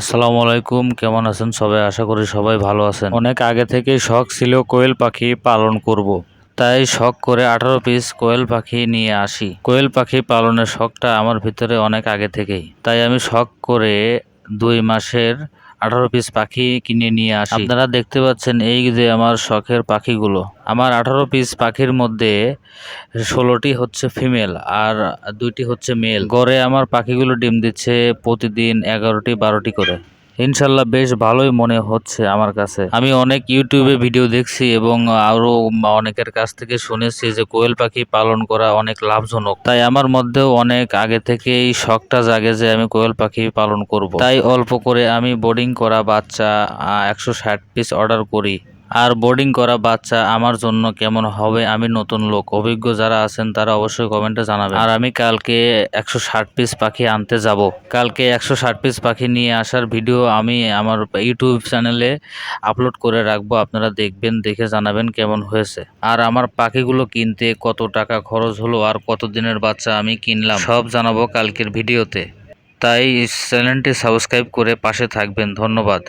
আসসালামু আলাইকুম, কেমন আছেন সবাই? আশা করি সবাই ভালো আছেন। অনেক আগে থেকে শখ ছিল কোয়েল পাখি পালন করব। তাই শখ করে আঠারো পিস কোয়েল পাখি নিয়ে আসি। কোয়েল পাখি পালনের শখটা আমার ভিতরে অনেক আগে থেকেই। তাই আমি শখ করে দুই মাসের আঠারো পিস পাখি কিনে নিয়ে আসি। আপনারা দেখতে পাচ্ছেন এই যে আমার শখের পাখিগুলো। আমার আঠারো পিস পাখির মধ্যে ষোলোটি হচ্ছে ফিমেল আর দুইটি হচ্ছে মেল গড়ে আমার পাখিগুলো ডিম দিচ্ছে প্রতিদিন এগারোটি বারোটি করে। ইনশাল্লাহ বেশ ভালোই মনে হচ্ছে আমার কাছে। আমি অনেক ইউটিউবে ভিডিও দেখছি এবং আরও অনেকের কাছ থেকে শুনেছি যে কোয়েল পাখি পালন করা অনেক লাভজনক। তাই আমার মধ্যেও অনেক আগে থেকেই শখটা জাগে যে আমি কোয়েল পাখি পালন করব। তাই অল্প করে আমি বোর্ডিং করা বাচ্চা একশো ষাট পিস অর্ডার করি। আর বোর্ডিং করা বাচ্চা আমার জন্য কেমন হবে? আমি নতুন লোক। অভিজ্ঞ যারা আছেন, তারা অবশ্যই কমেন্টে জানাবেন। আর আমি কালকে একশো ষাট পিস পাখি আনতে যাব। কালকে একশো ষাট পিস পাখি নিয়ে আসার ভিডিও আমি আমার ইউটিউব চ্যানেলে আপলোড করে রাখব। আপনারা দেখবেন, দেখে জানাবেন কেমন হয়েছে। আর আমার পাখিগুলো কিনতে কত টাকা খরচ হলো আর কত দিনের বাচ্চা আমি কিনলাম, সব জানাব কালকের ভিডিওতে তাই চ্যানেলটি সাবস্ক্রাইব করে পাশে থাকবেন। ধন্যবাদ।